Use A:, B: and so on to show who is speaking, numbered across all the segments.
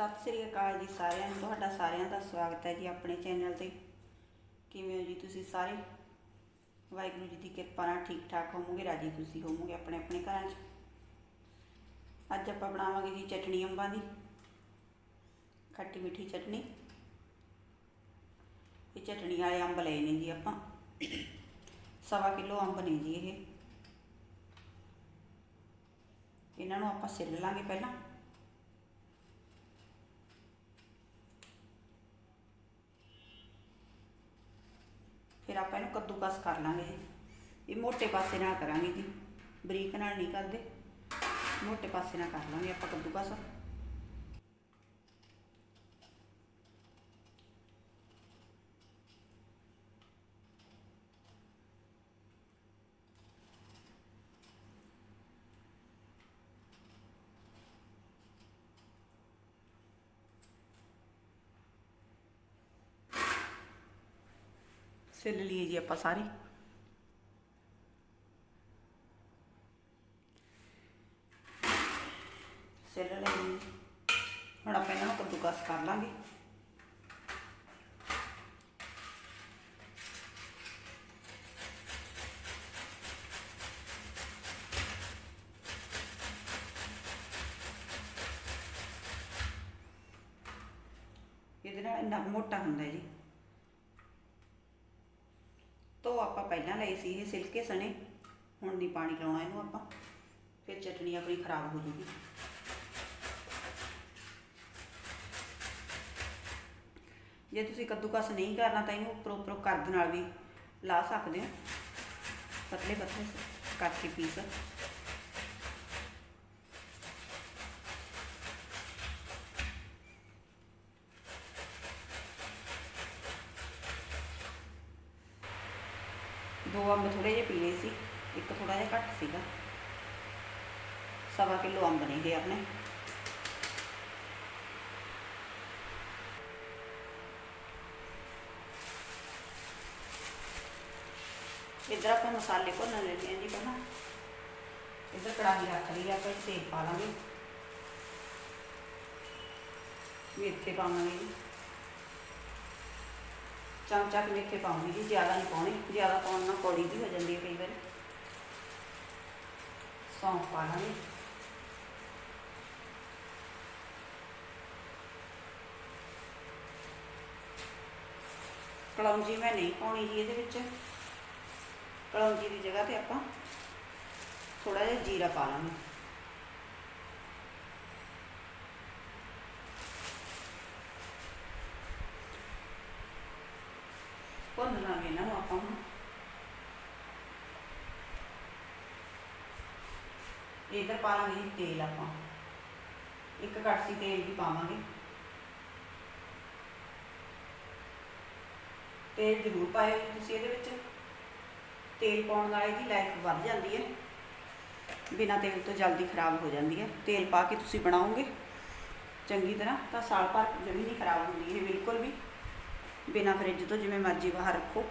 A: ਸਤਿ ਸ੍ਰੀ ਅਕਾਲ ਜੀ ਸਾਰਿਆਂ ਨੂੰ, ਤੁਹਾਡਾ ਸਾਰਿਆਂ ਦਾ ਸਵਾਗਤ ਹੈ ਜੀ ਆਪਣੇ ਚੈਨਲ ਤੇ। ਕਿਵੇਂ ਹੋ ਜੀ ਤੁਸੀਂ ਸਾਰੇ? ਵਾਹਿਗੁਰੂ ਜੀ ਦੀ ਕਿਰਪਾ ਨਾਲ ਠੀਕ ਠਾਕ ਹੋਵੋਗੇ, ਰਾਜੀ ਖੁਸ਼ੀ ਹੋਵੋਗੇ ਆਪਣੇ ਆਪਣੇ ਘਰਾਂ 'ਚ। ਅੱਜ ਆਪਾਂ ਬਣਾਵਾਂਗੇ ਜੀ ਚਟਣੀ ਅੰਬਾਂ ਦੀ। ਖੱਟੀ ਮਿੱਠੀ ਚਟਣੀ। ਇਹ ਚਟਣੀ ਵਾਲੇ ਅੰਬ ਲਏ ਨੇ ਜੀ ਆਪਾਂ। ਸਵਾ ਕਿਲੋ ਅੰਬ ਨੇ ਜੀ ਇਹ। ਇਹਨਾਂ ਨੂੰ ਆਪਾਂ ਛਿੱਲ ਲਾਂਗੇ ਪਹਿਲਾਂ। ਫਿਰ ਆਪਾਂ ਇਹਨੂੰ ਕੱਦੂਕਸ ਕਰ ਲਾਂਗੇ ਇਹ। ਮੋਟੇ ਪਾਸੇ ਨਾਲ ਕਰਾਂਗੇ ਜੀ। ਬਰੀਕ ਨਾਲ ਨਹੀਂ ਕਰਦੇ। ਮੋਟੇ ਪਾਸੇ ਨਾਲ ਕਰ ਲਾਂਗੇ ਆਪਾਂ ਕੱਦੂਕਸ। ਸਿੱਲ ਲਈਏ ਜੀ ਆਪਾਂ ਸਾਰੀ। ਸਿੱਲ ਲਈ ਹੁਣ ਆਪਾਂ ਇਹਨਾਂ ਨੂੰ ਕੱਦੂਕਸ ਕਰ ਲਾਂਗੇ। ਇਹਦੇ ਨਾਲ ਇੰਨਾ ਮੋਟਾ ਹੁੰਦਾ ਜੀ ਤੋ ਆਪਾਂ ਸੀ ਇਹ ਸਿਲਕੇ ਸਣੇ, ਹੁਣ ਨਹੀਂ ਪਾਣੀ ਲਾਉਣਾ ਇਹਨੂੰ ਆਪਾਂ, ਫਿਰ ਚਟਣੀ ਆਪਣੀ ਖਰਾਬ ਹੋ ਜੂਗੀ। ਜੇ ਤੁਸੀਂ ਕੱਦੂਕਸ ਨਹੀਂ ਕਰਨਾ ਤਾਂ ਇਹਨੂੰ ਉੱਪਰੋਂ ਉੱਪਰੋਂ ਕਰਦ ਨਾਲ ਵੀ ਲਾ ਸਕਦੇ ਹੋ, ਪਤਲੇ ਪਤਲੇ ਕਰਕੇ ਪੀਸ। ਦੋ ਅੰਬ ਥੋੜੇ ਜਿਹੇ ਪੀਲੇ ਸੀ ਇੱਕ ਥੋੜਾ ਜਿਹਾ ਘੱਟ ਸੀਗਾ। ਸਵਾ ਕਿਲੋ ਅੰਬ ਨੇ ਇਹ ਆਪਣੇ। ਇੱਧਰ ਆਪਾਂ ਮਸਾਲੇ ਭੁੰਨ ਲੈਣੇ ਆ ਜੀ ਪਹਿਲਾਂ। ਇੱਧਰ ਕੜਾਹੀ ਰੱਖ ਲਈ ਆ, ਆਪਾਂ ਇਹ 'ਚ ਤੇਲ ਪਾ ਲਾਂਗੇ। ਮੇਥੇ ਪਾਵਾਂਗੇ ਜੀ। ਚਮਚਾ ਕੁ ਮੇਥੇ ਪਾਉਂਗੀ ਜੀ ਜ਼ਿਆਦਾ ਨਹੀਂ ਪਾਉਣੀ, ਜ਼ਿਆਦਾ ਪਾਉਣ ਨਾਲ ਕੌੜੀ ਵੀ ਹੋ ਜਾਂਦੀ ਹੈ ਕਈ ਵਾਰ। ਸੌਂਫ ਪਾ ਲਾਂਗੇ। ਕਲੌਂਜੀ ਮੈਂ ਨਹੀਂ ਪਾਉਣੀ ਜੀ ਇਹਦੇ ਵਿੱਚ। ਕਲੌਂਜੀ ਦੀ ਜਗ੍ਹਾ ਤੇ ਆਪਾਂ ਥੋੜਾ ਜਿਹਾ ਜੀਰਾ ਪਾ ਲਾਂਗੇ ਭੁੰਨ ਲਾਂਗੇ ਇਹਨਾਂ ਨੂੰ ਆਪਾਂ ਹੁਣ ਇਧਰ ਪਾ ਲਾਂਗੇ ਜੀ ਤੇਲ ਆਪਾਂ। ਇੱਕ ਕੜਛੀ ਤੇਲ ਦੀ ਪਾਵਾਂਗੇ। ਤੇਲ ਜ਼ਰੂਰ ਪਾਇਓ ਜੀ ਤੁਸੀਂ ਇਹਦੇ ਵਿੱਚ। ਤੇਲ ਪਾਉਣ ਨਾਲ ਇਹਦੀ ਲਾਈਫ ਵੱਧ ਜਾਂਦੀ ਹੈ। ਬਿਨਾਂ ਤੇਲ ਤੋਂ ਜਲਦੀ ਖਰਾਬ ਹੋ ਜਾਂਦੀ ਹੈ। ਤੇਲ ਪਾ ਕੇ ਤੁਸੀਂ ਬਣਾਓਗੇ ਚੰਗੀ ਤਰ੍ਹਾਂ ਤਾਂ ਸਾਲ ਭਰ ਜਮੀ ਨਹੀਂ ਖਰਾਬ ਹੁੰਦੀ ਇਹ ਬਿਲਕੁਲ ਵੀ। ਬਿਨਾਂ ਫਰਿੱਜ ਤੋਂ ਜਿਵੇਂ ਮਰਜ਼ੀ ਬਾਹਰ ਰੱਖੋ।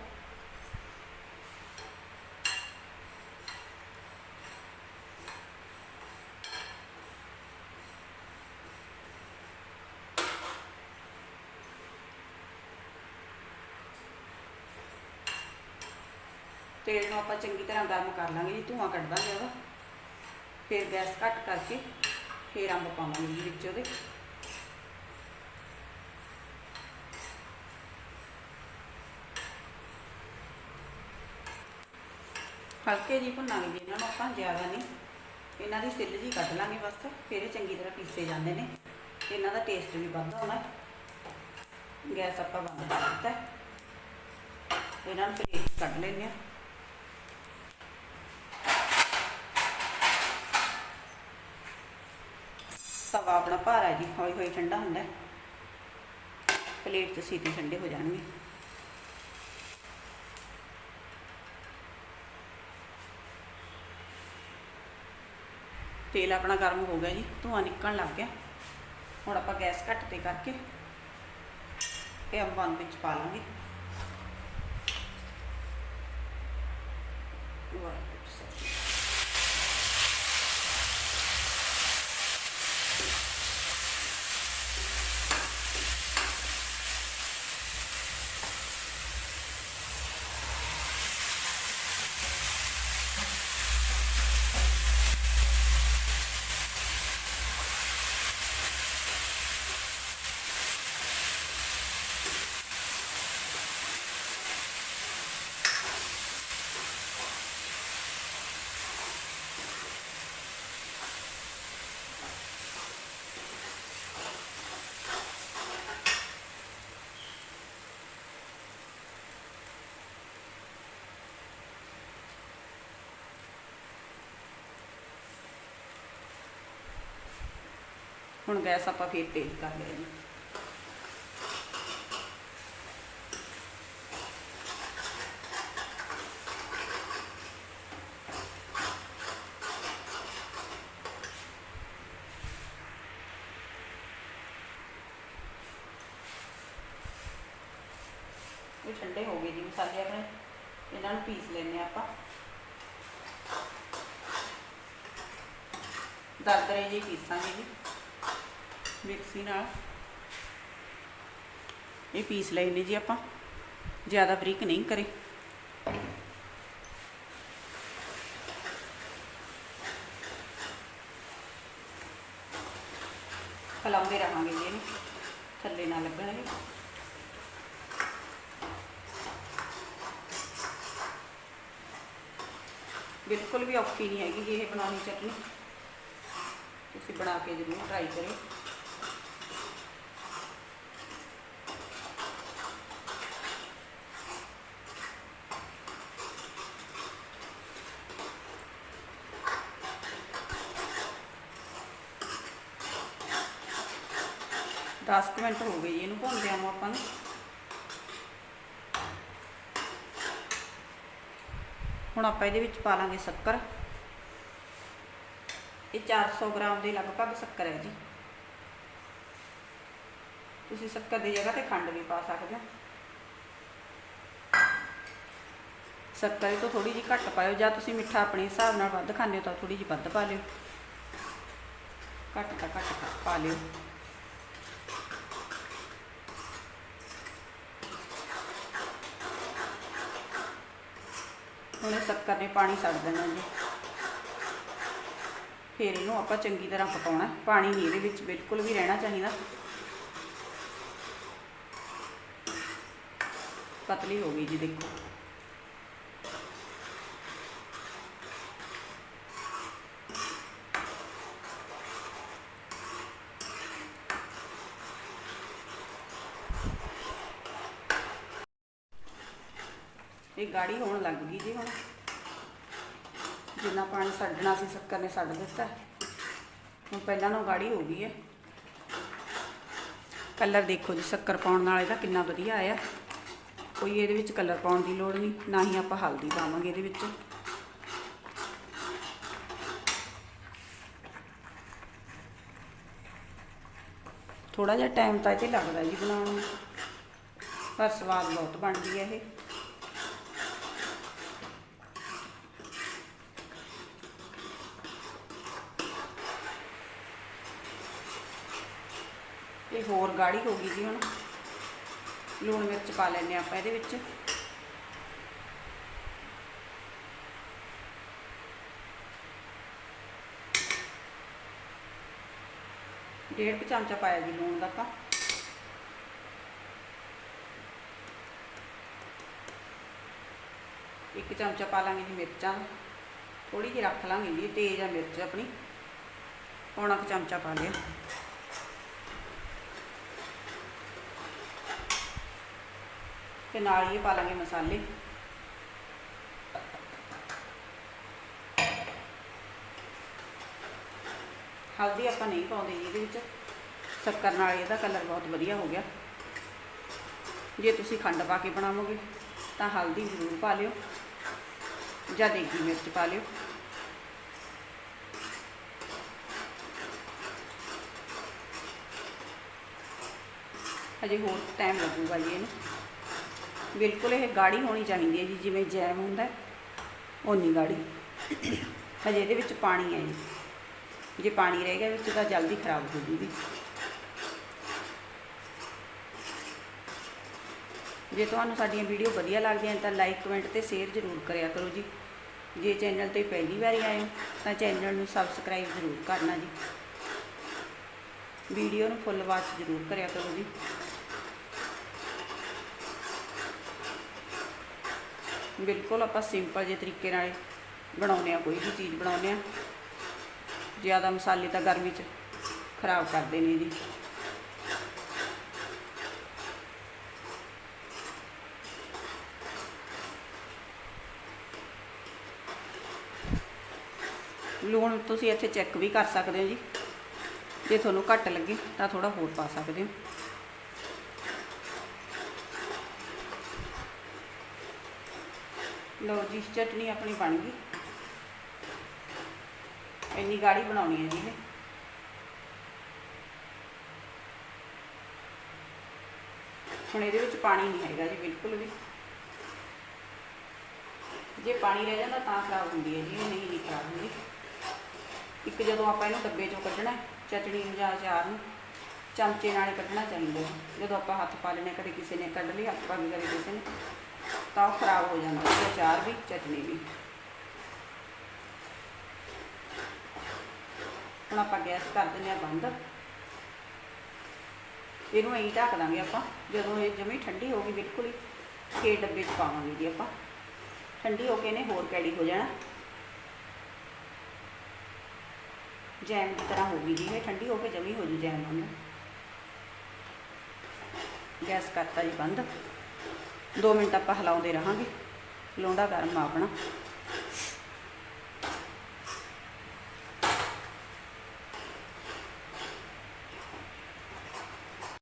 A: ਤੇਲ ਨੂੰ ਆਪਾਂ ਚੰਗੀ ਤਰ੍ਹਾਂ ਗਰਮ ਕਰ ਲਾਂਗੇ ਜੀ, ਧੂਆਂ ਕੱਢ ਦਾਂਗੇ ਉਹਦਾ ਫਿਰ ਗੈਸ ਘੱਟ ਕਰਕੇ ਫਿਰ ਅੰਬ ਪਾਵਾਂਗੇ ਜੀ ਵਿੱਚ ਉਹਦੇ। ਹਲਕੇ ਜੀ ਭੁੰਨਾਂਗੇ ਜੀ ਇਹਨਾਂ ਨੂੰ ਆਪਾਂ, ਜ਼ਿਆਦਾ ਨਹੀਂ। ਇਹਨਾਂ ਦੀ ਸਿੱਲ ਜੀ ਕੱਢ ਲਾਂਗੇ ਬਸ, ਫਿਰ ਇਹ ਚੰਗੀ ਤਰ੍ਹਾਂ ਪੀਸੇ ਜਾਂਦੇ ਨੇ। ਇਹਨਾਂ ਦਾ ਟੇਸਟ ਵੀ ਵੱਧ ਆਉਣਾ ਗੈਸ ਆਪਾਂ ਬੰਦ ਕਰ ਦਿੱਤਾ। ਇਹਨਾਂ ਨੂੰ ਪਲੇਟ ਕੱਢ ਲੈਂਦੇ ਹਾਂ। ਤਵਾ ਆਪਣਾ ਭਾਰਾ ਜੀ, ਹੌਲੀ ਹੌਲੀ ਠੰਡਾ ਹੁੰਦਾ। ਹੈ। ਪਲੇਟ 'ਚ ਸੀਟੀ ਠੰਡੇ ਹੋ ਜਾਣਗੇ। ਤੇਲ ਆਪਣਾ ਗਰਮ ਹੋ ਗਿਆ ਜੀ, ਧੂਆਂ ਨਿਕਲਣ ਲੱਗ ਗਿਆ। ਹੁਣ ਆਪਾਂ ਗੈਸ ਘੱਟ ਤੇ ਕਰਕੇ ਇਹ ਅੰਬਾਂ ਵਿੱਚ ਪਾ ਲਾਂਗੇ। ਵਾਹਿਗੁਰੂ ਹੁਣ ਗੈਸ ਆਪਾਂ ਫੇਰ ਤੇਜ਼ ਕਰ ਲਿਆ ਜੀ ਇਹ ਠੰਡੇ ਹੋ ਗਏ ਜੀ ਮਸਾਲੇ ਆਪਣੇ। ਇਹਨਾਂ ਨੂੰ ਪੀਸ ਲੈਣੇ ਆਪਾਂ। ਦਰਦਰੇ ਜੀ, ਪੀਸਾਂਗੇ ਜੀ। ਮਿਕਸੀ ਨਾਲ ਇਹ ਪੀਸ ਲਏ ਨੇ ਜੀ ਆਪਾਂ। ਜ਼ਿਆਦਾ ਬਰੀਕ ਨਹੀਂ ਕਰੇ। ਹਲਾਉਂਦੇ ਰਹਾਂਗੇ ਜੀ ਇਹਨੂੰ। ਥੱਲੇ ਨਾ ਲੱਗਣਗੇ ਬਿਲਕੁਲ ਵੀ ਔਖੀ ਨਹੀਂ ਹੈਗੀ ਜੀ ਇਹ ਬਣਾਉਣੀ ਚਟਨੀ। ਤੁਸੀਂ ਬਣਾ ਕੇ ਜ਼ਰੂਰ ਟਰਾਈ ਕਰਿਓ। ਦਸ ਕੁ ਮਿੰਟ ਹੋ ਗਏ ਜੀ, ਇਹਨੂੰ ਭੁੰਨਦਿਆਂ ਨੂੰ ਆਪਾਂ ਨੂੰ। ਹੁਣ ਆਪਾਂ ਇਹਦੇ ਵਿੱਚ ਪਾ ਲਾਂਗੇ ਸ਼ੱਕਰ। ਇਹ 400 ਗ੍ਰਾਮ ਦੇ ਲਗਭਗ ਸ਼ੱਕਰ ਹੈ ਜੀ। ਤੁਸੀਂ ਸ਼ੱਕਰ ਦੀ ਜਗ੍ਹਾ ਤੇ ਖੰਡ ਵੀ ਪਾ ਸਕਦੇ ਹੋ। ਸ਼ੱਕਰ ਤੋਂ ਥੋੜੀ ਜਿਹੀ ਘੱਟ ਪਾਇਓ, ਜਾਂ ਤੁਸੀਂ ਮਿੱਠਾ ਆਪਣੇ ਹਿਸਾਬ ਨਾਲ ਵੱਧ ਖਾਂਦੇ ਹੋ ਤਾਂ ਥੋੜੀ ਜਿਹੀ ਵੱਧ ਪਾ ਲਿਓ। ਘੱਟ ਤਾਂ ਘੱਟ ਪਾ ਲਿਓ। ਹੁਣ ਇਹ ਸ਼ੱਕਰ ਨੇ ਪਾਣੀ ਛੱਡ ਦੇਣਾ ਜੀ। ਫਿਰ ਇਹਨੂੰ ਆਪਾਂ ਚੰਗੀ ਤਰ੍ਹਾਂ ਪਕਾਉਣਾ ਪਾਣੀ ਨਹੀਂ ਇਹਦੇ ਵਿੱਚ ਬਿਲਕੁਲ ਵੀ ਰਹਿਣਾ ਚਾਹੀਦਾ। ਪਤਲੀ ਹੋ ਗਈ ਜੀ, ਦੇਖੋ। ਇਹ ਗਾੜੀ ਹੋਣ ਲੱਗ ਗਈ ਜੀ ਹੁਣ। ਜਿੰਨਾ ਪਾਣੀ ਛੱਡਣਾ ਸੀ, ਸ਼ੱਕਰ ਨੇ ਛੱਡ ਦਿੱਤਾ। ਹੁਣ ਪਹਿਲਾਂ ਨਾਲੋਂ ਗਾੜੀ ਹੋ ਗਈ ਹੈ। ਕਲਰ ਦੇਖੋ ਜੀ, ਸ਼ੱਕਰ ਪਾਉਣ ਨਾਲ ਇਹਦਾ ਕਿੰਨਾ ਵਧੀਆ ਆਇਆ। ਕੋਈ ਇਹਦੇ ਵਿੱਚ ਕਲਰ ਪਾਉਣ ਦੀ ਲੋੜ ਨਹੀਂ, ਨਾ ਹੀ ਆਪਾਂ ਹਲਦੀ ਪਾਵਾਂਗੇ ਇਹਦੇ ਵਿੱਚ। ਥੋੜਾ ਜਿਹਾ ਟਾਈਮ ਤਾਂ ਇਹ 'ਤੇ ਲੱਗਦਾ ਜੀ ਬਣਾਉਣ ਨੂੰ। ਪਰ ਸਵਾਦ ਬਹੁਤ ਬਣਦੀ ਹੈ ਇਹ। ਇਹ ਹੋਰ ਗਾੜੀ ਹੋ ਗਈ ਜੀ ਹੁਣ। ਲੂਣ ਮਿਰਚ ਪਾ ਲੈਣੇ ਆਪਾਂ ਇਹਦੇ ਵਿੱਚ। ਡੇਢ ਕੁ ਚਮਚਾ ਪਾਇਆ ਜੀ ਲੂਣ ਦਾ ਆਪਾਂ। ਇੱਕ ਚਮਚਾ ਪਾ ਲਾਂਗੇ ਜੀ ਮਿਰਚਾਂ ਥੋੜੀ ਜਿਹੀ ਰੱਖ ਲਾਂਗੇ ਜੀ, ਤੇਜ਼ ਆ ਮਿਰਚ ਆਪਣੀ। ਪੌਣਾ ਕੁ ਚਮਚਾ ਪਾ ਲਿਆ। ਤੇ ਨਾਲ ਹੀ ਪਾ ਲਾਂਗੇ ਮਸਾਲੇ। ਹਲਦੀ ਆਪਾਂ ਨਹੀਂ ਪਾਉਂਦੇ ਜੀ ਇਹਦੇ ਵਿੱਚ। ਸ਼ੱਕਰ ਨਾਲ ਇਹਦਾ ਕਲਰ ਬਹੁਤ ਵਧੀਆ ਹੋ ਗਿਆ। ਜੇ ਤੁਸੀਂ ਖੰਡ ਪਾ ਕੇ ਬਣਾਵੋਗੇ, ਤਾਂ ਹਲਦੀ ਜ਼ਰੂਰ ਪਾ ਲਿਓ। ਜਾਂ ਦੇਗੀ ਮਿਰਚ ਪਾ ਲਿਓ। ਹਜੇ ਹੋਰ ਟਾਈਮ ਲੱਗੂਗਾ ਜੀ ਇਹਨੂੰ। ਬਿਲਕੁਲ ਇਹ ਗਾੜੀ ਹੋਣੀ ਚਾਹੀਦੀ ਹੈ ਜੀ, ਜਿਵੇਂ ਜੈਮ ਹੁੰਦਾ ਓਨੀ ਗਾੜੀ। ਹਜੇ ਇਹਦੇ ਵਿੱਚ ਪਾਣੀ ਹੈ ਜੀ। ਜੇ ਪਾਣੀ ਰਹਿ ਗਿਆ ਵਿੱਚ ਤਾਂ ਜਲਦੀ ਖਰਾਬ ਹੋ ਜੂਗੀ। ਜੇ ਤੁਹਾਨੂੰ ਸਾਡੀਆਂ ਵੀਡੀਓ ਵਧੀਆ ਲੱਗਦੀਆਂ ਤਾਂ ਲਾਈਕ, ਕਮੈਂਟ ਤੇ ਸ਼ੇਅਰ ਜ਼ਰੂਰ ਕਰਿਆ ਕਰੋ ਜੀ। ਜੇ ਚੈਨਲ ਤੇ ਪਹਿਲੀ ਵਾਰੀ ਆਏ ਹੋ ਤਾਂ ਚੈਨਲ ਨੂੰ ਸਬਸਕ੍ਰਾਈਬ ਜ਼ਰੂਰ ਕਰਨਾ ਜੀ। ਵੀਡੀਓ ਨੂੰ ਫੁੱਲ ਵਾਚ ਜ਼ਰੂਰ ਕਰਿਆ ਕਰੋ ਜੀ। ਬਿਲਕੁਲ ਆਪਾਂ ਸਿੰਪਲ ਜਿਹੇ ਤਰੀਕੇ ਨਾਲ ਬਣਾਉਂਦੇ ਆ ਕੋਈ ਵੀ ਚੀਜ਼ ਬਣਾਉਂਦੇ ਆ ਜ਼ਿਆਦਾ ਮਸਾਲੇ ਤਾਂ ਗਰਮੀ 'ਚ ਖਰਾਬ ਕਰਦੇ ਨੇ ਜੀ। ਲੂਣ ਤੁਸੀਂ ਇੱਥੇ ਚੈੱਕ ਵੀ ਕਰ ਸਕਦੇ ਹੋ ਜੀ। ਜੇ ਤੁਹਾਨੂੰ ਘੱਟ ਲੱਗੇ ਤਾਂ ਥੋੜਾ ਹੋਰ ਪਾ ਸਕਦੇ ਹੋ। ਲਓ ਜੀ ਚਟਨੀ ਆਪਣੀ ਬਣ ਗਈ। ਇੰਨੀ ਗਾੜੀ ਬਣਾਉਣੀ ਹੈ ਜੀ ਇਹ। ਹੁਣ ਇਹਦੇ ਵਿੱਚ ਪਾਣੀ ਨਹੀਂ ਹੈਗਾ ਜੀ ਬਿਲਕੁਲ ਵੀ। ਜੇ ਪਾਣੀ ਰਹਿ ਜਾਂਦਾ ਤਾਂ ਖਰਾਬ ਹੁੰਦੀ ਹੈ ਜੀ ਇਹ ਨਹੀਂ ਨਹੀਂ ਖਰਾਬ ਹੁੰਦੀ। ਇੱਕ ਜਦੋਂ ਆਪਾਂ ਇਹਨੂੰ ਡੱਬੇ ਚੋਂ ਕੱਢਣਾ ਹੈ, ਚਟਣੀ ਨੂੰ ਜਾਂ ਅਚਾਰ ਨੂੰ ਚਮਚੇ ਨਾਲ ਹੀ ਕੱਢਣਾ ਚਾਹੀਦਾ ਜਦੋਂ ਆਪਾਂ ਹੱਥ ਪਾ ਲੈਣੇ ਕਦੇ ਕਿਸੇ ਨੇ ਕੱਢ ਲਈ ਹੱਥ ਪਾ ਕੇ ਕਦੇ ਕਿਸੇ ਨੇ। ਤਾਂ ਉਹ ਖਰਾਬ ਹੋ ਜਾਂਦਾ ਹੈ ਅਚਾਰ ਵੀ, ਚਟਨੀ ਵੀ। ਹੁਣ ਆਪਾਂ ਗੈਸ ਕਰ ਦਿੰਦੇ ਆ ਬੰਦ। ਇਹਨੂੰ ਐਂ ਢੱਕ ਦਾਂਗੇ ਆਪਾਂ, ਜਦੋਂ ਇਹ ਜਮੀ ਠੰਡੀ ਹੋ ਗਈ ਬਿਲਕੁਲ ਹੀ ਫੇਰ ਡੱਬੇ 'ਚ ਪਾਵਾਂਗੇ ਜੀ ਆਪਾਂ। ਠੰਡੀ ਹੋ ਕੇ ਇਹਨੇ ਹੋਰ ਕੈੜੀ ਹੋ ਜਾਣਾ। ਜੈਮ ਦੀ ਤਰ੍ਹਾਂ ਹੋ ਗਈ ਜੀ ਇਹ, ਠੰਡੀ ਹੋ ਕੇ ਜਮੀ ਹੋ ਜੂ ਜੈਮ ਉਹਨੂੰ। ਗੈਸ ਕਰਤਾ ਜੀ ਬੰਦ। 2 ਮਿੰਟ ਆਪਾਂ ਹਿਲਾਉਂਦੇ ਰਹਾਂਗੇ। ਲੋਂਡਾ ਗਰਮ ਆਪਣਾ।